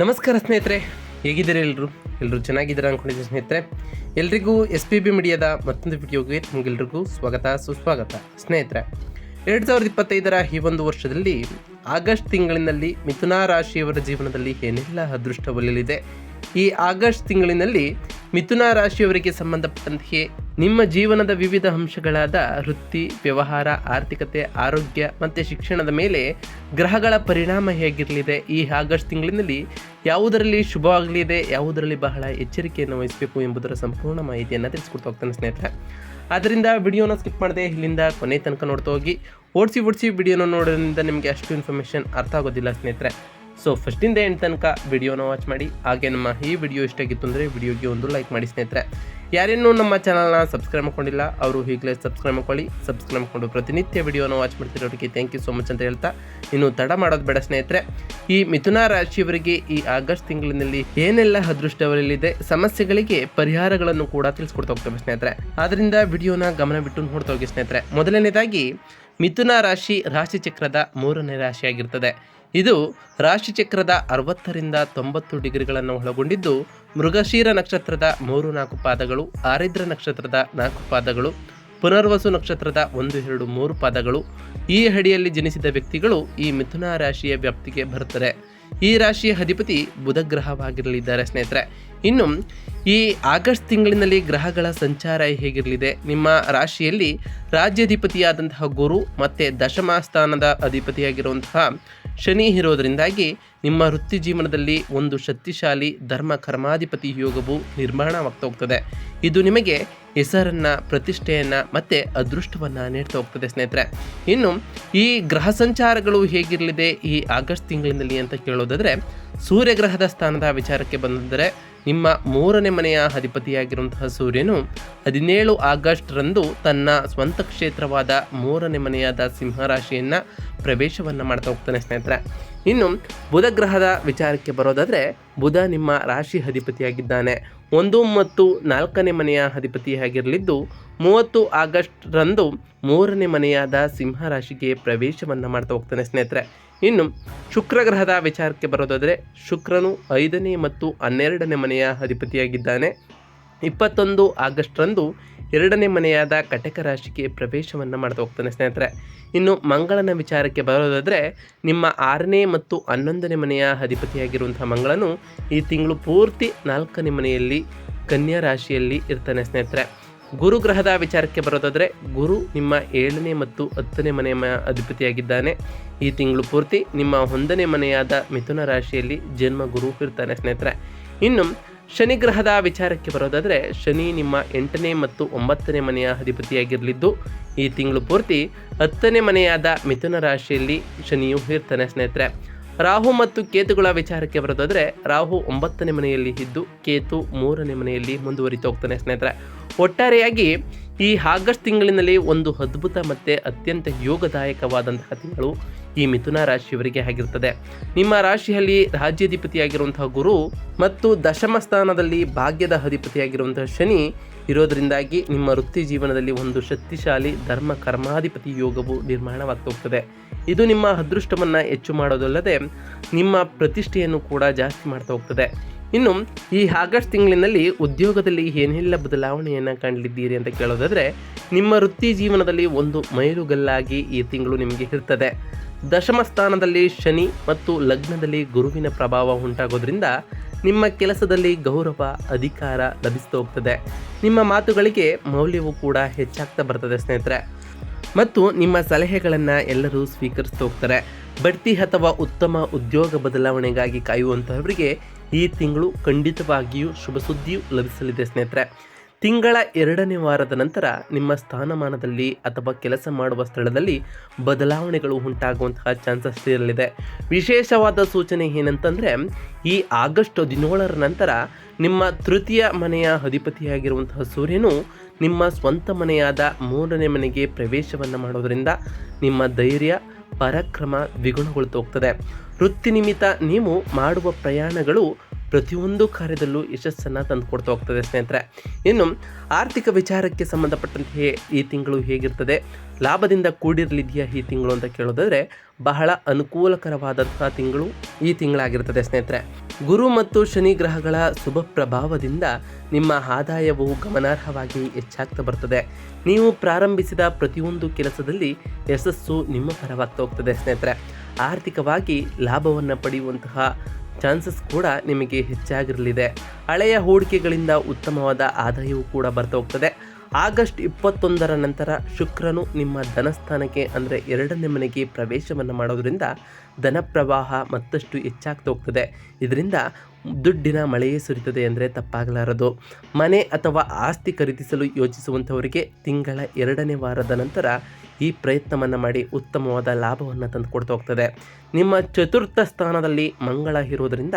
ನಮಸ್ಕಾರ ಸ್ನೇಹಿತರೆ, ಹೇಗಿದ್ದೀರಾ ಎಲ್ಲರೂ ಎಲ್ಲರೂ ಚೆನ್ನಾಗಿದ್ದೀರಾ ಅಂದ್ಕೊಂಡಿದ್ದೀನಿ ಸ್ನೇಹಿತರೆ. ಎಲ್ರಿಗೂ ಎಸ್ ಪಿ ಬಿ ಮೀಡಿಯಾದ ಮತ್ತೊಂದು ವಿಡಿಯೋಗೆ ನಿಮಗೆಲ್ರಿಗೂ ಸ್ವಾಗತ, ಸುಸ್ವಾಗತ. ಸ್ನೇಹಿತರೆ, ಎರಡು ಸಾವಿರದ ಇಪ್ಪತ್ತೈದರ ಈ ಒಂದು ವರ್ಷದಲ್ಲಿ ಆಗಸ್ಟ್ ತಿಂಗಳಿನಲ್ಲಿ ಮಿಥುನ ರಾಶಿಯವರ ಜೀವನದಲ್ಲಿ ಏನೆಲ್ಲ ಅದೃಷ್ಟ ಒಲಿಯಲಿದೆ? ಈ ಆಗಸ್ಟ್ ತಿಂಗಳಿನಲ್ಲಿ ಮಿಥುನ ರಾಶಿಯವರಿಗೆ ಸಂಬಂಧಪಟ್ಟಂತೆ ನಿಮ್ಮ ಜೀವನದ ವಿವಿಧ ಅಂಶಗಳಾದ ವೃತ್ತಿ, ವ್ಯವಹಾರ, ಆರ್ಥಿಕತೆ, ಆರೋಗ್ಯ ಮತ್ತು ಶಿಕ್ಷಣದ ಮೇಲೆ ಗ್ರಹಗಳ ಪರಿಣಾಮ ಹೇಗಿರಲಿದೆ? ಈ ಆಗಸ್ಟ್ ತಿಂಗಳಿನಲ್ಲಿ ಯಾವುದರಲ್ಲಿ ಶುಭವಾಗಲಿದೆ? ಯಾವುದರಲ್ಲಿ ಬಹಳ ಎಚ್ಚರಿಕೆಯನ್ನು ವಹಿಸಬೇಕು ಎಂಬುದರ ಸಂಪೂರ್ಣ ಮಾಹಿತಿಯನ್ನು ತಿಳಿಸ್ಕೊಡ್ತಾ ಹೋಗ್ತಾನೆ ಸ್ನೇಹಿತರೆ. ಆದ್ದರಿಂದ ವಿಡಿಯೋನ ಸ್ಕಿಪ್ ಮಾಡದೆ ಇಲ್ಲಿಂದ ಕೊನೆ ತನಕ ನೋಡ್ತಾ ಹೋಗಿ. ಓಡಿಸಿ ಓಡಿಸಿ ವಿಡಿಯೋನ ನೋಡೋದ್ರಿಂದ ನಿಮಗೆ ಅಷ್ಟು ಇನ್ಫಾರ್ಮೇಷನ್ ಅರ್ಥ ಆಗೋದಿಲ್ಲ ಸ್ನೇಹಿತರೆ. ಸೊ ಫಸ್ಟಿಂದ ಎಂಡ್ ತನಕ ವಿಡಿಯೋನ ವಾಚ್ ಮಾಡಿ. ಹಾಗೆ ನಮ್ಮ ಈ ವಿಡಿಯೋ ಇಷ್ಟ ಆಗಿತ್ತು ಅಂದರೆ ವಿಡಿಯೋಗೆ ಒಂದು ಲೈಕ್ ಮಾಡಿ ಸ್ನೇಹಿತರೆ. ಯಾರೇನೂ ನಮ್ಮ ಚಾನಲ್ನ ಸಬ್ಸ್ಕ್ರೈಬ್ ಮಾಡ್ಕೊಂಡಿಲ್ಲ, ಅವರು ಈಗಲೇ ಸಬ್ಸ್ಕ್ರೈಬ್ ಮಾಡ್ಕೊಳ್ಳಿ. ಸಬ್ಸ್ಕ್ರೈಬ್ ಮಾಡ್ಕೊಂಡು ಪ್ರತಿನಿತ್ಯ ವಿಡಿಯೋನ ವಾಚ್ ಮಾಡ್ತಿರೋರಿಗೆ ಥ್ಯಾಂಕ್ ಯು ಸೊ ಮಚ್ ಅಂತ ಹೇಳ್ತಾ ಇನ್ನು ತಡ ಮಾಡೋದು ಬೇಡ ಸ್ನೇಹಿತರೆ. ಈ ಮಿಥುನ ರಾಶಿಯವರಿಗೆ ಈ ಆಗಸ್ಟ್ ತಿಂಗಳಿನಲ್ಲಿ ಏನೆಲ್ಲ ಅದೃಷ್ಟವರಲ್ಲಿದೆ ಸಮಸ್ಯೆಗಳಿಗೆ ಪರಿಹಾರಗಳನ್ನು ಕೂಡ ತಿಳಿಸ್ಕೊಡ್ತಾ ಹೋಗ್ತೇವೆ ಸ್ನೇಹಿತರೆ. ಆದ್ದರಿಂದ ವಿಡಿಯೋನ ಗಮನ ಬಿಟ್ಟು ನೋಡ್ತಾ ಹೋಗಿ ಸ್ನೇಹಿತರೆ. ಮೊದಲನೇದಾಗಿ ಮಿಥುನ ರಾಶಿ ರಾಶಿ ಚಕ್ರದ ಮೂರನೇ ರಾಶಿಯಾಗಿರ್ತದೆ. ಇದು ರಾಶಿಚಕ್ರದ ಅರವತ್ತರಿಂದ ತೊಂಬತ್ತು ಡಿಗ್ರಿಗಳನ್ನು ಒಳಗೊಂಡಿದ್ದು, ಮೃಗಶೀರ ನಕ್ಷತ್ರದ ಮೂರು ನಾಲ್ಕು ಪಾದಗಳು, ಆರಿದ್ರ ನಕ್ಷತ್ರದ ನಾಲ್ಕು ಪಾದಗಳು, ಪುನರ್ವಸು ನಕ್ಷತ್ರದ ಒಂದು, ಎರಡು, ಮೂರು ಪಾದಗಳು. ಈ ಅಡಿಯಲ್ಲಿ ಜನಿಸಿದ ವ್ಯಕ್ತಿಗಳು ಈ ಮಿಥುನ ರಾಶಿಯ ವ್ಯಾಪ್ತಿಗೆ ಬರುತ್ತಾರೆ. ಈ ರಾಶಿಯ ಅಧಿಪತಿ ಬುಧ ಗ್ರಹವಾಗಿರಲಿದ್ದಾರೆ ಸ್ನೇಹಿತರೆ. ಇನ್ನು ಈ ಆಗಸ್ಟ್ ತಿಂಗಳಿನಲ್ಲಿ ಗ್ರಹಗಳ ಸಂಚಾರ ಹೇಗಿರಲಿದೆ? ನಿಮ್ಮ ರಾಶಿಯಲ್ಲಿ ರಾಜ್ಯಾಧಿಪತಿಯಾದಂತಹ ಗುರು ಮತ್ತು ದಶಮ ಸ್ಥಾನದ ಅಧಿಪತಿಯಾಗಿರುವಂತಹ ಶನಿ ಇರೋದರಿಂದಾಗಿ ನಿಮ್ಮ ವೃತ್ತಿ ಜೀವನದಲ್ಲಿ ಒಂದು ಶಕ್ತಿಶಾಲಿ ಧರ್ಮ ಕರ್ಮಾಧಿಪತಿ ಯೋಗವು ನಿರ್ಮಾಣವಾಗ್ತಾ ಹೋಗ್ತದೆ ಇದು ನಿಮಗೆ ಹೆಸರನ್ನು, ಪ್ರತಿಷ್ಠೆಯನ್ನು ಮತ್ತು ಅದೃಷ್ಟವನ್ನು ನೀಡ್ತಾ ಹೋಗ್ತದೆ ಸ್ನೇಹಿತರೆ. ಇನ್ನು ಈ ಗ್ರಹ ಸಂಚಾರಗಳು ಹೇಗಿರಲಿದೆ ಈ ಆಗಸ್ಟ್ ತಿಂಗಳಿನಲ್ಲಿ ಅಂತ ಕೇಳೋದಾದರೆ, ಸೂರ್ಯಗ್ರಹದ ಸ್ಥಾನದ ವಿಚಾರಕ್ಕೆ ಬಂದರೆ ನಿಮ್ಮ ಮೂರನೇ ಮನೆಯ ಅಧಿಪತಿಯಾಗಿರುವಂತಹ ಸೂರ್ಯನು ಹದಿನೇಳು ಆಗಸ್ಟ್ರಂದು ತನ್ನ ಸ್ವಂತ ಕ್ಷೇತ್ರವಾದ ಮೂರನೇ ಮನೆಯಾದ ಸಿಂಹರಾಶಿಯನ್ನು ಪ್ರವೇಶವನ್ನು ಮಾಡ್ತಾ ಹೋಗ್ತಾನೆ ಸ್ನೇಹಿತರೆ. ಇನ್ನು ಬುಧ ಗ್ರಹದ ವಿಚಾರಕ್ಕೆ ಬರೋದಾದರೆ ಬುಧ ನಿಮ್ಮ ರಾಶಿ ಅಧಿಪತಿಯಾಗಿದ್ದಾನೆ. ಒಂದು ಮತ್ತು ನಾಲ್ಕನೇ ಮನೆಯ ಅಧಿಪತಿಯಾಗಿರಲಿದ್ದು ಮೂವತ್ತು ಆಗಸ್ಟ್ರಂದು ಮೂರನೇ ಮನೆಯಾದ ಸಿಂಹರಾಶಿಗೆ ಪ್ರವೇಶವನ್ನು ಮಾಡ್ತಾ ಹೋಗ್ತಾನೆ ಸ್ನೇಹಿತರೆ. ಇನ್ನು ಶುಕ್ರ ಗ್ರಹದ ವಿಚಾರಕ್ಕೆ ಬರೋದಾದರೆ ಶುಕ್ರನು ಐದನೇ ಮತ್ತು ಹನ್ನೆರಡನೇ ಮನೆಯ ಅಧಿಪತಿಯಾಗಿದ್ದಾನೆ. ಇಪ್ಪತ್ತೊಂದು ಆಗಸ್ಟ್ರಂದು ಎರಡನೇ ಮನೆಯಾದ ಕಟಕ ರಾಶಿಗೆ ಪ್ರವೇಶವನ್ನು ಮಾಡ್ತಾ ಹೋಗ್ತಾನೆ ಸ್ನೇಹಿತರೆ. ಇನ್ನು ಮಂಗಳನ ವಿಚಾರಕ್ಕೆ ಬರೋದಾದರೆ ನಿಮ್ಮ ಆರನೇ ಮತ್ತು ಹನ್ನೊಂದನೇ ಮನೆಯ ಅಧಿಪತಿಯಾಗಿರುವಂಥ ಮಂಗಳನು ಈ ತಿಂಗಳು ಪೂರ್ತಿ ನಾಲ್ಕನೇ ಮನೆಯಲ್ಲಿ ಕನ್ಯಾ ರಾಶಿಯಲ್ಲಿ ಇರ್ತಾನೆ ಸ್ನೇಹಿತರೆ. ಗುರು ಗ್ರಹದ ವಿಚಾರಕ್ಕೆ ಬರೋದಾದರೆ ಗುರು ನಿಮ್ಮ ಏಳನೇ ಮತ್ತು ಹತ್ತನೇ ಮನೆಯ ಅಧಿಪತಿಯಾಗಿದ್ದಾನೆ. ಈ ತಿಂಗಳು ಪೂರ್ತಿ ನಿಮ್ಮ ಒಂದನೇ ಮನೆಯಾದ ಮಿಥುನ ರಾಶಿಯಲ್ಲಿ ಜನ್ಮ ಗುರು ಇರ್ತಾನೆ ಸ್ನೇಹಿತರೆ. ಇನ್ನು ಶನಿ ಗ್ರಹದ ವಿಚಾರಕ್ಕೆ ಬರೋದಾದರೆ ಶನಿ ನಿಮ್ಮ ಎಂಟನೇ ಮತ್ತು ಒಂಬತ್ತನೇ ಮನೆಯ ಅಧಿಪತಿಯಾಗಿರಲಿದ್ದು, ಈ ತಿಂಗಳು ಪೂರ್ತಿ ಹತ್ತನೇ ಮನೆಯಾದ ಮಿಥುನ ರಾಶಿಯಲ್ಲಿ ಶನಿಯು ಇರ್ತಾನೆ ಸ್ನೇಹಿತರೆ. ರಾಹು ಮತ್ತು ಕೇತುಗಳ ವಿಚಾರಕ್ಕೆ ಬರೋದಾದ್ರೆ ರಾಹು ಒಂಬತ್ತನೇ ಮನೆಯಲ್ಲಿ ಇದ್ದು ಕೇತು ಮೂರನೇ ಮನೆಯಲ್ಲಿ ಮುಂದುವರಿತ ಹೋಗ್ತಾನೆ ಸ್ನೇಹಿತರೆ. ಒಟ್ಟಾರೆಯಾಗಿ ಈ ಆಗಸ್ಟ್ ತಿಂಗಳಿನಲ್ಲಿ ಒಂದು ಅದ್ಭುತ ಮತ್ತು ಅತ್ಯಂತ ಯೋಗದಾಯಕವಾದಂತಹ ತಿಂಗಳು ಈ ಮಿಥುನ ರಾಶಿಯವರಿಗೆ ಆಗಿರುತ್ತದೆ ನಿಮ್ಮ ರಾಶಿಯಲ್ಲಿ ರಾಜ್ಯಾಧಿಪತಿಯಾಗಿರುವಂತಹ ಗುರು ಮತ್ತು ದಶಮ ಸ್ಥಾನದಲ್ಲಿ ಭಾಗ್ಯದ ಅಧಿಪತಿಯಾಗಿರುವಂತಹ ಶನಿ ಇರೋದರಿಂದಾಗಿ ನಿಮ್ಮ ವೃತ್ತಿ ಜೀವನದಲ್ಲಿ ಒಂದು ಶಕ್ತಿಶಾಲಿ ಧರ್ಮ ಕರ್ಮಾಧಿಪತಿ ಯೋಗವು ನಿರ್ಮಾಣವಾಗ್ತಾ ಹೋಗ್ತದೆ. ಇದು ನಿಮ್ಮ ಅದೃಷ್ಟವನ್ನು ಹೆಚ್ಚು ಮಾಡೋದಲ್ಲದೆ ನಿಮ್ಮ ಪ್ರತಿಷ್ಠೆಯನ್ನು ಕೂಡ ಜಾಸ್ತಿ ಮಾಡ್ತಾ ಹೋಗ್ತದೆ. ಇನ್ನು ಈ ಆಗಸ್ಟ್ ತಿಂಗಳಿನಲ್ಲಿ ಉದ್ಯೋಗದಲ್ಲಿ ಏನೆಲ್ಲ ಬದಲಾವಣೆಯನ್ನು ಕಾಣಲಿದ್ದೀರಿ ಅಂತ ಕೇಳೋದಾದರೆ, ನಿಮ್ಮ ವೃತ್ತಿ ಜೀವನದಲ್ಲಿ ಒಂದು ಮೈಲುಗಲ್ಲಾಗಿ ಈ ತಿಂಗಳು ನಿಮಗೆ ಇರ್ತದೆ. ದಶಮ ಸ್ಥಾನದಲ್ಲಿ ಶನಿ ಮತ್ತು ಲಗ್ನದಲ್ಲಿ ಗುರುವಿನ ಪ್ರಭಾವ ಉಂಟಾಗೋದ್ರಿಂದ ನಿಮ್ಮ ಕೆಲಸದಲ್ಲಿ ಗೌರವ, ಅಧಿಕಾರ ಲಭಿಸ್ತಾ ಹೋಗ್ತದೆ. ನಿಮ್ಮ ಮಾತುಗಳಿಗೆ ಮೌಲ್ಯವು ಕೂಡ ಹೆಚ್ಚಾಗ್ತಾ ಬರ್ತದೆ ಸ್ನೇಹಿತರೆ. ಮತ್ತು ನಿಮ್ಮ ಸಲಹೆಗಳನ್ನು ಎಲ್ಲರೂ ಸ್ವೀಕರಿಸ್ತಾ ಹೋಗ್ತಾರೆ. ಬಡ್ತಿ ಅಥವಾ ಉತ್ತಮ ಉದ್ಯೋಗ ಬದಲಾವಣೆಗಾಗಿ ಕಾಯುವಂತಹವರಿಗೆ ಈ ತಿಂಗಳು ಖಂಡಿತವಾಗಿಯೂ ಶುಭ ಸುದ್ದಿಯೂ ಲಭಿಸಲಿದೆ ಸ್ನೇಹಿತರೆ. ತಿಂಗಳ ಎರಡನೇ ವಾರದ ನಂತರ ನಿಮ್ಮ ಸ್ಥಾನಮಾನದಲ್ಲಿ ಅಥವಾ ಕೆಲಸ ಮಾಡುವ ಸ್ಥಳದಲ್ಲಿ ಬದಲಾವಣೆಗಳು ಉಂಟಾಗುವಂತಹ ಚಾನ್ಸಸ್ ಇರಲಿದೆ. ವಿಶೇಷವಾದ ಸೂಚನೆ ಏನಂತಂದರೆ, ಈ ಆಗಸ್ಟ್ ಹದಿನೇಳರ ನಂತರ ನಿಮ್ಮ ತೃತೀಯ ಮನೆಯ ಅಧಿಪತಿಯಾಗಿರುವಂತಹ ಸೂರ್ಯನು ನಿಮ್ಮ ಸ್ವಂತ ಮನೆಯಾದ ಮೂರನೇ ಮನೆಗೆ ಪ್ರವೇಶವನ್ನು ಮಾಡೋದರಿಂದ ನಿಮ್ಮ ಧೈರ್ಯ, ಪರಾಕ್ರಮ ದ್ವಿಗುಣಗೊಳ್ತಾ ಹೋಗ್ತದೆ. ವೃತ್ತಿ ನಿಮಿತ್ತ ನೀವು ಮಾಡುವ ಪ್ರಯಾಣಗಳು ಪ್ರತಿಯೊಂದು ಕಾರ್ಯದಲ್ಲೂ ಯಶಸ್ಸನ್ನು ತಂದುಕೊಡ್ತಾ ಹೋಗ್ತದೆ ಸ್ನೇಹಿತರೆ. ಇನ್ನು ಆರ್ಥಿಕ ವಿಚಾರಕ್ಕೆ ಸಂಬಂಧಪಟ್ಟಂತೆ ಈ ತಿಂಗಳು ಹೇಗಿರ್ತದೆ? ಲಾಭದಿಂದ ಕೂಡಿರಲಿದೆಯಾ ಈ ತಿಂಗಳು ಅಂತ ಕೇಳೋದಾದರೆ, ಬಹಳ ಅನುಕೂಲಕರವಾದಂತಹ ತಿಂಗಳು ಈ ತಿಂಗಳಾಗಿರ್ತದೆ ಸ್ನೇಹಿತರೆ. ಗುರು ಮತ್ತು ಶನಿ ಗ್ರಹಗಳ ಶುಭ ಪ್ರಭಾವದಿಂದ ನಿಮ್ಮ ಆದಾಯವು ಗಮನಾರ್ಹವಾಗಿ ಹೆಚ್ಚಾಗ್ತಾ ಬರ್ತದೆ. ನೀವು ಪ್ರಾರಂಭಿಸಿದ ಪ್ರತಿಯೊಂದು ಕೆಲಸದಲ್ಲಿ ಯಶಸ್ಸು ನಿಮ್ಮ ಪರವಾಗ್ತಾ ಹೋಗ್ತದೆ ಸ್ನೇಹಿತರೆ. ಆರ್ಥಿಕವಾಗಿ ಲಾಭವನ್ನು ಪಡೆಯುವಂತಹ ಚಾನ್ಸಸ್ ಕೂಡ ನಿಮಗೆ ಹೆಚ್ಚಾಗಿರಲಿದೆ. ಹಳೆಯ ಹೂಡಿಕೆಗಳಿಂದ ಉತ್ತಮವಾದ ಆದಾಯವೂ ಕೂಡ ಬರ್ತಾ ಹೋಗ್ತದೆ. ಆಗಸ್ಟ್ ಇಪ್ಪತ್ತೊಂದರ ನಂತರ ಶುಕ್ರನು ನಿಮ್ಮ ಧನಸ್ಥಾನಕ್ಕೆ ಅಂದರೆ ಎರಡನೇ ಮನೆಗೆ ಪ್ರವೇಶವನ್ನು ಮಾಡೋದರಿಂದ ಧನ ಪ್ರವಾಹ ಮತ್ತಷ್ಟು ಹೆಚ್ಚಾಗ್ತಾ ಹೋಗ್ತದೆ. ಇದರಿಂದ ದುಡ್ಡಿನ ಮಳೆಯೇ ಸುರಿತದೆ ಅಂದರೆ ತಪ್ಪಾಗಲಾರದು. ಮನೆ ಅಥವಾ ಆಸ್ತಿ ಖರೀದಿಸಲು ಯೋಚಿಸುವಂಥವರಿಗೆ ತಿಂಗಳ ಎರಡನೇ ವಾರದ ನಂತರ ಈ ಪ್ರಯತ್ನವನ್ನು ಮಾಡಿ ಉತ್ತಮವಾದ ಲಾಭವನ್ನು ತಂದು ಕೊಡ್ತಾ ಹೋಗ್ತದೆ. ನಿಮ್ಮ ಚತುರ್ಥ ಸ್ಥಾನದಲ್ಲಿ ಮಂಗಳ ಇರೋದರಿಂದ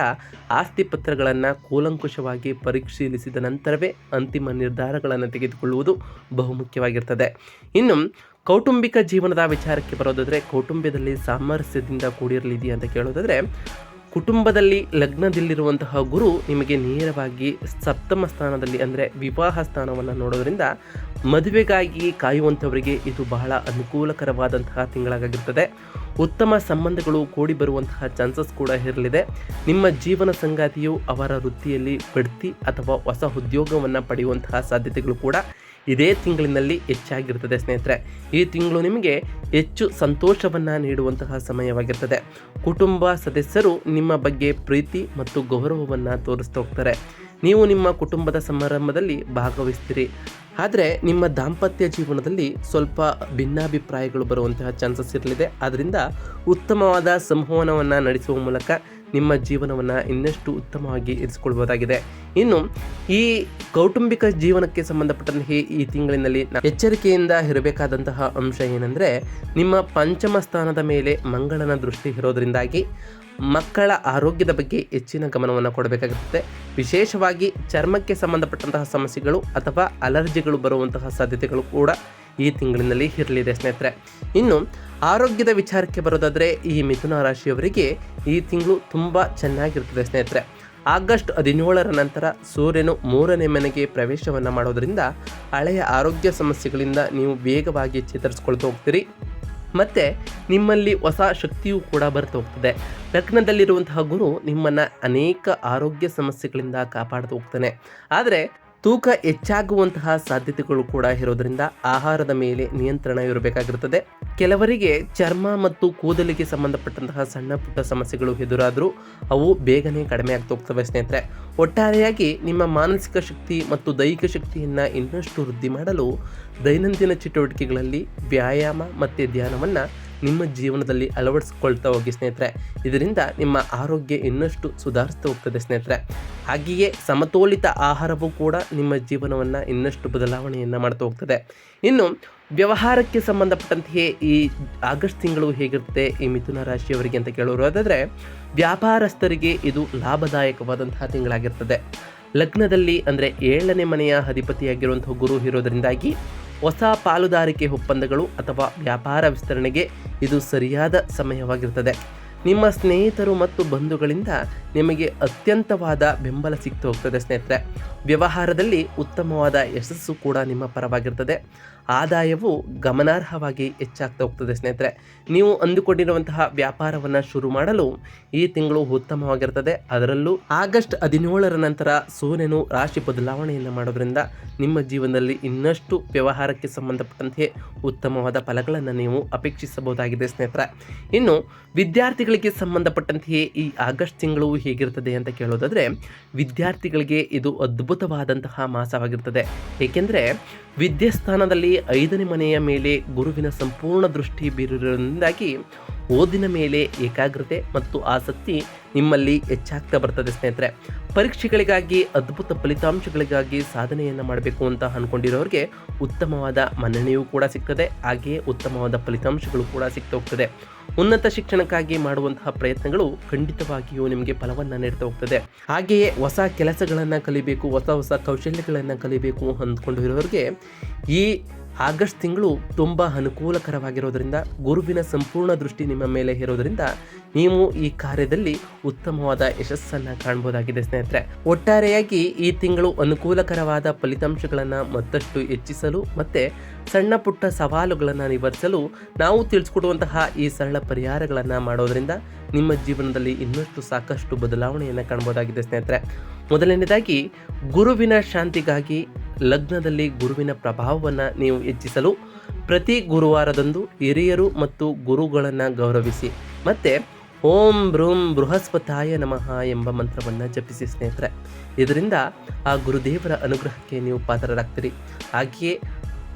ಆಸ್ತಿ ಪತ್ರಗಳನ್ನು ಕೂಲಂಕುಷವಾಗಿ ಪರಿಶೀಲಿಸಿದ ನಂತರವೇ ಅಂತಿಮ ನಿರ್ಧಾರಗಳನ್ನು ತೆಗೆದುಕೊಳ್ಳುವುದು ಬಹುಮುಖ್ಯವಾಗಿರ್ತದೆ. ಇನ್ನು, ಕೌಟುಂಬಿಕ ಜೀವನದ ವಿಚಾರಕ್ಕೆ ಬರೋದಾದರೆ ಕೌಟುಂಬದಲ್ಲಿ ಸಾಮರಸ್ಯದಿಂದ ಕೂಡಿರಲಿದೆಯಾ ಅಂತ ಕೇಳೋದಾದರೆ ಕುಟುಂಬದಲ್ಲಿ ಲಗ್ನದಲ್ಲಿರುವಂತಹ ಗುರು ನಿಮಗೆ ನೇರವಾಗಿ ಸಪ್ತಮ ಸ್ಥಾನದಲ್ಲಿ ಅಂದರೆ ವಿವಾಹ ಸ್ಥಾನವನ್ನು ನೋಡೋದರಿಂದ ಮದುವೆಗಾಗಿ ಕಾಯುವಂಥವರಿಗೆ ಇದು ಬಹಳ ಅನುಕೂಲಕರವಾದಂತಹ ತಿಂಗಳಾಗಿರ್ತದೆ. ಉತ್ತಮ ಸಂಬಂಧಗಳು ಕೂಡಿ ಬರುವಂತಹ ಚಾನ್ಸಸ್ ಕೂಡ ಇರಲಿದೆ. ನಿಮ್ಮ ಜೀವನ ಸಂಗಾತಿಯು ಅವರ ವೃತ್ತಿಯಲ್ಲಿ ಬಡ್ತಿ ಅಥವಾ ಹೊಸ ಉದ್ಯೋಗವನ್ನು ಪಡೆಯುವಂತಹ ಸಾಧ್ಯತೆಗಳು ಕೂಡ ಇದೇ ತಿಂಗಳಿನಲ್ಲಿ ಹೆಚ್ಚಾಗಿರ್ತದೆ ಸ್ನೇಹಿತರೆ. ಈ ತಿಂಗಳು ನಿಮಗೆ ಹೆಚ್ಚು ಸಂತೋಷವನ್ನು ನೀಡುವಂತಹ ಸಮಯವಾಗಿರ್ತದೆ. ಕುಟುಂಬ ಸದಸ್ಯರು ನಿಮ್ಮ ಬಗ್ಗೆ ಪ್ರೀತಿ ಮತ್ತು ಗೌರವವನ್ನು ತೋರಿಸ್ತಾ ಹೋಗ್ತಾರೆ. ನೀವು ನಿಮ್ಮ ಕುಟುಂಬದ ಸಮಾರಂಭದಲ್ಲಿ ಭಾಗವಹಿಸ್ತೀರಿ. ಆದರೆ ನಿಮ್ಮ ದಾಂಪತ್ಯ ಜೀವನದಲ್ಲಿ ಸ್ವಲ್ಪ ಭಿನ್ನಾಭಿಪ್ರಾಯಗಳು ಬರುವಂತಹ ಚಾನ್ಸಸ್ ಇರಲಿದೆ. ಆದ್ದರಿಂದ ಉತ್ತಮವಾದ ಸಂವಹನವನ್ನು ನಡೆಸುವ ಮೂಲಕ ನಿಮ್ಮ ಜೀವನವನ್ನು ಇನ್ನಷ್ಟು ಉತ್ತಮವಾಗಿ ಇರಿಸಿಕೊಳ್ಬೋದಾಗಿದೆ ಇನ್ನು, ಈ ಕೌಟುಂಬಿಕ ಜೀವನಕ್ಕೆ ಸಂಬಂಧಪಟ್ಟಂತೆ ಈ ತಿಂಗಳಿನಲ್ಲಿ ಎಚ್ಚರಿಕೆಯಿಂದ ಇರಬೇಕಾದಂತಹ ಅಂಶ ಏನಂದರೆ, ನಿಮ್ಮ ಪಂಚಮ ಸ್ಥಾನದ ಮೇಲೆ ಮಂಗಳನ ದೃಷ್ಟಿ ಇರೋದರಿಂದಾಗಿ ಮಕ್ಕಳ ಆರೋಗ್ಯದ ಬಗ್ಗೆ ಹೆಚ್ಚಿನ ಗಮನವನ್ನು ಕೊಡಬೇಕಾಗುತ್ತದೆ ವಿಶೇಷವಾಗಿ ಚರ್ಮಕ್ಕೆ ಸಂಬಂಧಪಟ್ಟಂತಹ ಸಮಸ್ಯೆಗಳು ಅಥವಾ ಅಲರ್ಜಿಗಳು ಬರುವಂತಹ ಸಾಧ್ಯತೆಗಳು ಕೂಡ ಈ ತಿಂಗಳಿನಲ್ಲಿ ಇರಲಿದೆ ಸ್ನೇಹಿತರೆ. ಇನ್ನು ಆರೋಗ್ಯದ ವಿಚಾರಕ್ಕೆ ಬರೋದಾದರೆ ಈ ಮಿಥುನ ರಾಶಿಯವರಿಗೆ ಈ ತಿಂಗಳು ತುಂಬ ಚೆನ್ನಾಗಿರ್ತದೆ ಸ್ನೇಹಿತರೆ. ಆಗಸ್ಟ್ ಹದಿನೇಳರ ನಂತರ ಸೂರ್ಯನು ಮೂರನೇ ಮನೆಗೆ ಪ್ರವೇಶವನ್ನು ಮಾಡೋದರಿಂದ ಹಳೆಯ ಆರೋಗ್ಯ ಸಮಸ್ಯೆಗಳಿಂದ ನೀವು ವೇಗವಾಗಿ ಚೇತರಿಸ್ಕೊಳ್ತಾ ಹೋಗ್ತೀರಿ. ಮತ್ತು ನಿಮ್ಮಲ್ಲಿ ಹೊಸ ಶಕ್ತಿಯೂ ಕೂಡ ಬರ್ತಾ ಹೋಗ್ತದೆ. ಲಗ್ನದಲ್ಲಿರುವಂತಹ ಗುರು ನಿಮ್ಮನ್ನು ಅನೇಕ ಆರೋಗ್ಯ ಸಮಸ್ಯೆಗಳಿಂದ ಕಾಪಾಡ್ತಾ ಹೋಗ್ತಾನೆ. ಆದರೆ ತೂಕ ಹೆಚ್ಚಾಗುವಂತಹ ಸಾಧ್ಯತೆಗಳು ಕೂಡ ಇರೋದರಿಂದ ಆಹಾರದ ಮೇಲೆ ನಿಯಂತ್ರಣ ಇರಬೇಕಾಗಿರುತ್ತದೆ ಕೆಲವರಿಗೆ ಚರ್ಮ ಮತ್ತು ಕೂದಲಿಗೆ ಸಂಬಂಧಪಟ್ಟಂತಹ ಸಣ್ಣ ಪುಟ್ಟ ಸಮಸ್ಯೆಗಳು ಎದುರಾದರೂ ಅವು ಬೇಗನೆ ಕಡಿಮೆ ಆಗ್ತಾ ಹೋಗ್ತವೆ ಸ್ನೇಹಿತರೆ. ಒಟ್ಟಾರೆಯಾಗಿ ನಿಮ್ಮ ಮಾನಸಿಕ ಶಕ್ತಿ ಮತ್ತು ದೈಹಿಕ ಶಕ್ತಿಯನ್ನು ಇನ್ನಷ್ಟು ವೃದ್ಧಿ ಮಾಡಲು ದೈನಂದಿನ ಚಟುವಟಿಕೆಗಳಲ್ಲಿ ವ್ಯಾಯಾಮ ಮತ್ತು ಧ್ಯಾನವನ್ನು ನಿಮ್ಮ ಜೀವನದಲ್ಲಿ ಅಳವಡಿಸ್ಕೊಳ್ತಾ ಹೋಗಿ ಸ್ನೇಹಿತರೆ. ಇದರಿಂದ ನಿಮ್ಮ ಆರೋಗ್ಯ ಇನ್ನಷ್ಟು ಸುಧಾರಿಸ್ತಾ ಹೋಗ್ತದೆ ಸ್ನೇಹಿತರೆ. ಹಾಗೆಯೇ ಸಮತೋಲಿತ ಆಹಾರವೂ ಕೂಡ ನಿಮ್ಮ ಜೀವನವನ್ನು ಇನ್ನಷ್ಟು ಬದಲಾವಣೆಯನ್ನು ಮಾಡ್ತಾ ಹೋಗ್ತದೆ. ಇನ್ನು ವ್ಯವಹಾರಕ್ಕೆ ಸಂಬಂಧಪಟ್ಟಂತೆಯೇ ಈ ಆಗಸ್ಟ್ ತಿಂಗಳು ಹೇಗಿರುತ್ತೆ, ಈ ಮಿಥುನ ರಾಶಿಯವರಿಗೆ ಅಂತ ಕೇಳೋರು ಅದಾದರೆ ವ್ಯಾಪಾರಸ್ಥರಿಗೆ ಇದು ಲಾಭದಾಯಕವಾದಂತಹ ತಿಂಗಳಾಗಿರ್ತದೆ. ಲಗ್ನದಲ್ಲಿ ಅಂದರೆ ಏಳನೇ ಮನೆಯ ಅಧಿಪತಿಯಾಗಿರುವಂಥ ಗುರು ಇರೋದರಿಂದಾಗಿ ಹೊಸ ಪಾಲುದಾರಿಕೆ ಒಪ್ಪಂದಗಳು ಅಥವಾ ವ್ಯಾಪಾರ ವಿಸ್ತರಣೆಗೆ ಇದು ಸರಿಯಾದ ಸಮಯವಾಗಿರುತ್ತದೆ. ನಿಮ್ಮ ಸ್ನೇಹಿತರು ಮತ್ತು ಬಂಧುಗಳಿಂದ ನಿಮಗೆ ಅತ್ಯಂತವಾದ ಬೆಂಬಲ ಸಿಕ್ತು ಹೋಗ್ತದೆ ಸ್ನೇಹಿತರೆ. ವ್ಯವಹಾರದಲ್ಲಿ ಉತ್ತಮವಾದ ಯಶಸ್ಸು ಕೂಡ ನಿಮ್ಮ ಪರವಾಗಿರ್ತದೆ. ಆದಾಯವು ಗಮನಾರ್ಹವಾಗಿ ಹೆಚ್ಚಾಗ್ತಾ ಹೋಗ್ತದೆ ಸ್ನೇಹಿತರೆ. ನೀವು ಅಂದುಕೊಂಡಿರುವಂತಹ ವ್ಯಾಪಾರವನ್ನು ಶುರು ಮಾಡಲು ಈ ತಿಂಗಳು ಉತ್ತಮವಾಗಿರ್ತದೆ. ಅದರಲ್ಲೂ ಆಗಸ್ಟ್ ಹದಿನೇಳರ ನಂತರ ಸೂರ್ಯನು ರಾಶಿ ಬದಲಾವಣೆಯನ್ನು ಮಾಡೋದ್ರಿಂದ ನಿಮ್ಮ ಜೀವನದಲ್ಲಿ ಇನ್ನಷ್ಟು ವ್ಯವಹಾರಕ್ಕೆ ಸಂಬಂಧಪಟ್ಟಂತೆ ಉತ್ತಮವಾದ ಫಲಗಳನ್ನು ನೀವು ಅಪೇಕ್ಷಿಸಬಹುದಾಗಿದೆ ಸ್ನೇಹಿತರೆ. ಇನ್ನು ವಿದ್ಯಾರ್ಥಿಗಳಿಗೆ ಸಂಬಂಧಪಟ್ಟಂತೆಯೇ ಈ ಆಗಸ್ಟ್ ತಿಂಗಳು ಹೇಗಿರ್ತದೆ ಅಂತ ಕೇಳೋದಾದರೆ, ವಿದ್ಯಾರ್ಥಿಗಳಿಗೆ ಇದು ಅದ್ಭುತವಾದಂತಹ ಮಾಸವಾಗಿರ್ತದೆ. ಏಕೆಂದರೆ ವಿದ್ಯಾಸ್ಥಾನದಲ್ಲಿ ಐದನೇ ಮನೆಯ ಮೇಲೆ ಗುರುವಿನ ಸಂಪೂರ್ಣ ದೃಷ್ಟಿ ಬೀರಿರುವುದರಿಂದಾಗಿ ಓದಿನ ಮೇಲೆ ಏಕಾಗ್ರತೆ ಮತ್ತು ಆಸಕ್ತಿ ನಿಮ್ಮಲ್ಲಿ ಹೆಚ್ಚಾಗ್ತಾ ಬರ್ತದೆ ಸ್ನೇಹಿತರೆ. ಪರೀಕ್ಷೆಗಳಿಗಾಗಿ, ಅದ್ಭುತ ಫಲಿತಾಂಶಗಳಿಗಾಗಿ ಸಾಧನೆಯನ್ನು ಮಾಡಬೇಕು ಅಂತ ಅಂದ್ಕೊಂಡಿರೋರಿಗೆ ಉತ್ತಮವಾದ ಮನ್ನಣೆಯೂ ಕೂಡ ಸಿಗ್ತದೆ, ಹಾಗೆಯೇ ಉತ್ತಮವಾದ ಫಲಿತಾಂಶಗಳು ಕೂಡ ಸಿಗ್ತಾ ಹೋಗ್ತದೆ. ಉನ್ನತ ಶಿಕ್ಷಣಕ್ಕಾಗಿ ಮಾಡುವಂತಹ ಪ್ರಯತ್ನಗಳು ಖಂಡಿತವಾಗಿಯೂ ನಿಮಗೆ ಫಲವನ್ನು ನೀಡ್ತಾ ಹೋಗ್ತದೆ. ಹಾಗೆಯೇ ಹೊಸ ಕೆಲಸಗಳನ್ನು ಕಲಿಬೇಕು, ಹೊಸ ಹೊಸ ಕೌಶಲ್ಯಗಳನ್ನು ಕಲಿಬೇಕು ಅಂದ್ಕೊಂಡಿರೋರಿಗೆ ಈ ಆಗಸ್ಟ್ ತಿಂಗಳು ತುಂಬ ಅನುಕೂಲಕರವಾಗಿರೋದ್ರಿಂದ, ಗುರುವಿನ ಸಂಪೂರ್ಣ ದೃಷ್ಟಿ ನಿಮ್ಮ ಮೇಲೆ ಇರೋದ್ರಿಂದ ನೀವು ಈ ಕಾರ್ಯದಲ್ಲಿ ಉತ್ತಮವಾದ ಯಶಸ್ಸನ್ನು ಕಾಣಬಹುದಾಗಿದೆ ಸ್ನೇಹಿತರೆ. ಒಟ್ಟಾರೆಯಾಗಿ ಈ ತಿಂಗಳು ಅನುಕೂಲಕರವಾದ ಫಲಿತಾಂಶಗಳನ್ನು ಮತ್ತಷ್ಟು ಹೆಚ್ಚಿಸಲು ಮತ್ತು ಸಣ್ಣ ಪುಟ್ಟ ಸವಾಲುಗಳನ್ನು ನಿವಾರಿಸಲು ನಾವು ತಿಳಿಸ್ಕೊಡುವಂತಹ ಈ ಸರಳ ಪರಿಹಾರಗಳನ್ನು ಮಾಡೋದ್ರಿಂದ ನಿಮ್ಮ ಜೀವನದಲ್ಲಿ ಇನ್ನಷ್ಟು ಸಾಕಷ್ಟು ಬದಲಾವಣೆಯನ್ನು ಕಾಣಬಹುದಾಗಿದೆ ಸ್ನೇಹಿತರೆ. ಮೊದಲನೇದಾಗಿ, ಗುರುವಿನ ಶಾಂತಿಗಾಗಿ ಲಗ್ನದಲ್ಲಿ ಗುರುವಿನ ಪ್ರಭಾವವನ್ನು ನೀವು ಹೆಚ್ಚಿಸಲು ಪ್ರತಿ ಗುರುವಾರದಂದು ಹಿರಿಯರು ಮತ್ತು ಗುರುಗಳನ್ನು ಗೌರವಿಸಿ. ಮತ್ತು, ಓಂ ಬ್ರೂಂ ಬೃಹಸ್ಪತಾಯ ನಮಃ ಎಂಬ ಮಂತ್ರವನ್ನು ಜಪಿಸಿ ಸ್ನೇಹಿತರೆ. ಇದರಿಂದ ಆ ಗುರುದೇವರ ಅನುಗ್ರಹಕ್ಕೆ ನೀವು ಪಾತ್ರರಾಗ್ತೀರಿ. ಹಾಗೆಯೇ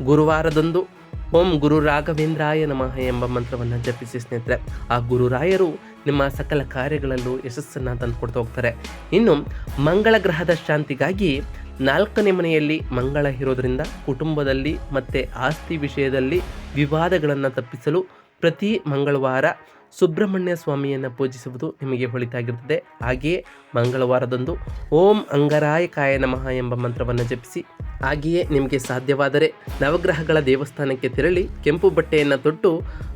ಗುರುವಾರದಂದು ಓಂ ಗುರು ರಾಘವೇಂದ್ರಾಯ ನಮಃ ಎಂಬ ಮಂತ್ರವನ್ನು ಜಪಿಸಿ ಸ್ನೇಹಿತರೆ. ಆ ಗುರುರಾಯರು ನಿಮ್ಮ ಸಕಲ ಕಾರ್ಯಗಳಲ್ಲೂ ಯಶಸ್ಸನ್ನು ತಂದುಕೊಡ್ತಾ ಹೋಗ್ತಾರೆ. ಇನ್ನು ಮಂಗಳ ಗ್ರಹದ ಶಾಂತಿಗಾಗಿ ನಾಲ್ಕನೇ ಮನೆಯಲ್ಲಿ ಮಂಗಳ ಇರೋದ್ರಿಂದ ಕುಟುಂಬದಲ್ಲಿ ಮತ್ತು ಆಸ್ತಿ ವಿಷಯದಲ್ಲಿ ವಿವಾದಗಳನ್ನು ತಪ್ಪಿಸಲು ಪ್ರತಿ ಮಂಗಳವಾರ ಸುಬ್ರಹ್ಮಣ್ಯ ಸ್ವಾಮಿಯನ್ನು ಪೂಜಿಸುವುದು ನಿಮಗೆ ಒಳಿತಾಗಿರುತ್ತದೆ ಹಾಗೆಯೇ ಮಂಗಳವಾರದಂದು ಓಂ ಅಂಗರಾಯಕಾಯ ನಮಃ ಎಂಬ ಮಂತ್ರವನ್ನು ಜಪಿಸಿ, ಹಾಗೆಯೇ ನಿಮಗೆ ಸಾಧ್ಯವಾದರೆ ನವಗ್ರಹಗಳ ದೇವಸ್ಥಾನಕ್ಕೆ ತೆರಳಿ ಕೆಂಪು ಬಟ್ಟೆಯನ್ನು ತೊಟ್ಟು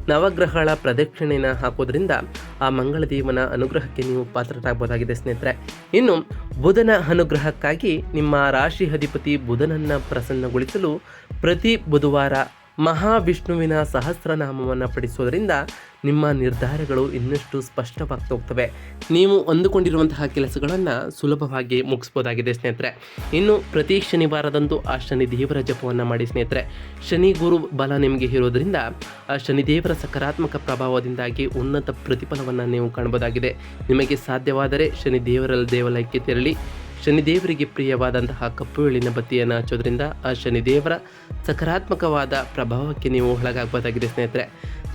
ನವಗ್ರಹಗಳ ಪ್ರದಕ್ಷಿಣೆಯನ್ನು ಹಾಕೋದ್ರಿಂದ ಆ ಮಂಗಳದೇವನ ಅನುಗ್ರಹಕ್ಕೆ ನೀವು ಪಾತ್ರರಾಗಬಹುದಾಗಿದೆ ಸ್ನೇಹಿತರೆ. ಇನ್ನು ಬುಧನ ಅನುಗ್ರಹಕ್ಕಾಗಿ ನಿಮ್ಮ ರಾಶಿ ಅಧಿಪತಿ ಬುಧನನ್ನು ಪ್ರಸನ್ನಗೊಳಿಸಲು ಪ್ರತಿ ಬುಧವಾರ ಮಹಾವಿಷ್ಣುವಿನ ಸಹಸ್ರನಾಮವನ್ನು ಪಡಿಸೋದರಿಂದ ನಿಮ್ಮ ನಿರ್ಧಾರಗಳು ಇನ್ನಷ್ಟು ಸ್ಪಷ್ಟವಾಗ್ತಾ ಹೋಗ್ತವೆ ನೀವು ಅಂದುಕೊಂಡಿರುವಂತಹ ಕೆಲಸಗಳನ್ನು ಸುಲಭವಾಗಿ ಮುಗಿಸ್ಬೋದಾಗಿದೆ ಸ್ನೇಹಿತರೆ. ಇನ್ನು ಪ್ರತಿ ಶನಿವಾರದಂದು ಆ ಶನಿ ದೇವರ ಜಪವನ್ನು ಮಾಡಿ ಸ್ನೇಹಿತರೆ. ಶನಿ ಗುರು ಬಲ ನಿಮಗೆ ಇರೋದರಿಂದ ಆ ಶನಿದೇವರ ಸಕಾರಾತ್ಮಕ ಪ್ರಭಾವದಿಂದಾಗಿ ಉನ್ನತ ಪ್ರತಿಫಲವನ್ನು ನೀವು ಕಾಣಬಹುದಾಗಿದೆ ನಿಮಗೆ ಸಾಧ್ಯವಾದರೆ ಶನಿ ದೇವರ ದೇವಾಲಯಕ್ಕೆ ತೆರಳಿ ಶನಿದೇವರಿಗೆ ಪ್ರಿಯವಾದಂತಹ ಕಪ್ಪು ಎಳ್ಳಿನ ಬತ್ತಿಯನ್ನು ಹಚ್ಚೋದ್ರಿಂದ ಆ ಶನಿದೇವರ ಸಕಾರಾತ್ಮಕವಾದ ಪ್ರಭಾವಕ್ಕೆ ನೀವು ಒಳಗಾಗಬಹುದಾಗಿದೆ ಸ್ನೇಹಿತರೆ.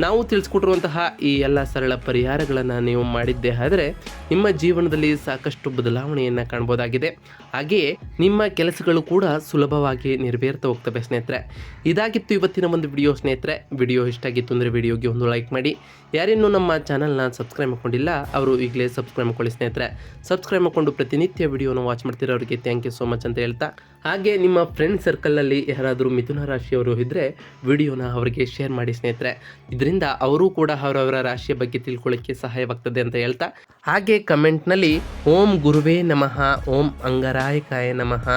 ನಾವು ತಿಳಿಸ್ಕೊಟ್ಟಿರುವಂತಹ ಈ ಎಲ್ಲ ಸರಳ ಪರಿಹಾರಗಳನ್ನು ನೀವು ಮಾಡಿದ್ದೇ ಆದರೆ ನಿಮ್ಮ ಜೀವನದಲ್ಲಿ ಸಾಕಷ್ಟು ಬದಲಾವಣೆಯನ್ನು ಕಾಣ್ಬೋದಾಗಿದೆ ಹಾಗೆಯೇ ನಿಮ್ಮ ಕೆಲಸಗಳು ಕೂಡ ಸುಲಭವಾಗಿ ನೆರವೇರ್ತಾ ಹೋಗ್ತವೆ ಸ್ನೇಹಿತರೆ. ಇದಾಗಿತ್ತು ಇವತ್ತಿನ ಒಂದು ವಿಡಿಯೋ ಸ್ನೇಹಿತರೆ. ವಿಡಿಯೋ ಇಷ್ಟ ಆಗಿತ್ತು ಅಂದರೆ ವಿಡಿಯೋಗೆ ಒಂದು ಲೈಕ್ ಮಾಡಿ. ಯಾರಿನ್ನೂ ನಮ್ಮ ಚಾನಲ್ನ ಸಬ್ಸ್ಕ್ರೈಬ್ ಮಾಡಿಕೊಂಡಿಲ್ಲ, ಅವರು ಈಗಲೇ ಸಬ್ಸ್ಕ್ರೈಬ್ ಮಾಡ್ಕೊಳ್ಳಿ ಸ್ನೇಹಿತರೆ. ಸಬ್ಸ್ಕ್ರೈಬ್ ಮಾಡಿಕೊಂಡು ಪ್ರತಿನಿತ್ಯ ವಿಡಿಯೋನ ವಾಚ್ ಮಾಡ್ತಿರೋರಿಗೆ ಥ್ಯಾಂಕ್ ಯು ಸೋ ಮಚ್ ಅಂತ ಹೇಳ್ತಾ. ಹಾಗೆ ನಿಮ್ಮ ಫ್ರೆಂಡ್ ಸರ್ಕಲಲ್ಲಿ ಯಾರಾದರೂ ಮಿಥುನ ರಾಶಿಯವರು ಇದ್ದರೆ ವಿಡಿಯೋನ ಅವರಿಗೆ ಶೇರ್ ಮಾಡಿ ಸ್ನೇಹಿತರೆ. ಇದರಿಂದ ಅವರು ಕೂಡ ಅವರವರ ರಾಶಿಯ ಬಗ್ಗೆ ತಿಳ್ಕೊಳ್ಳೋಕ್ಕೆ ಸಹಾಯವಾಗ್ತದೆ ಅಂತ ಹೇಳ್ತಾ. ಹಾಗೆ ಕಮೆಂಟ್ನಲ್ಲಿ ಓಂ ಗುರುವೇ ನಮಃ, ಓಂ ಅಂಗರಾಯಕಾಯ ನಮಃ,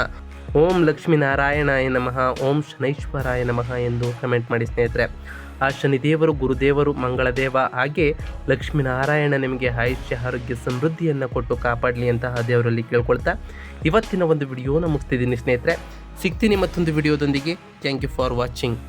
ಓಂ ಲಕ್ಷ್ಮೀನಾರಾಯಣಾಯ ನಮಃ, ಓಂ ಶನೈಶ್ವರಾಯ ನಮಃ ಎಂದು ಕಮೆಂಟ್ ಮಾಡಿ ಸ್ನೇಹಿತರೆ. ಆ ಶನಿದೇವರು, ಗುರುದೇವರು, ಮಂಗಳದೇವ ಹಾಗೆ ಲಕ್ಷ್ಮೀನಾರಾಯಣ ನಿಮಗೆ ಆಯುಷ್ಯ, ಆರೋಗ್ಯ, ಸಮೃದ್ಧಿಯನ್ನು ಕೊಟ್ಟು ಕಾಪಾಡಲಿ ಅಂತಹ ದೇವರಲ್ಲಿ ಕೇಳ್ಕೊಳ್ತಾ ಇವತ್ತಿನ ಒಂದು ವಿಡಿಯೋನ ಮುಗಿಸ್ತಿದ್ದೀನಿ ಸ್ನೇಹಿತರೆ. ಸಿಗ್ತೀನಿ ಮತ್ತೊಂದು ವಿಡಿಯೋದೊಂದಿಗೆ. Thank you for watching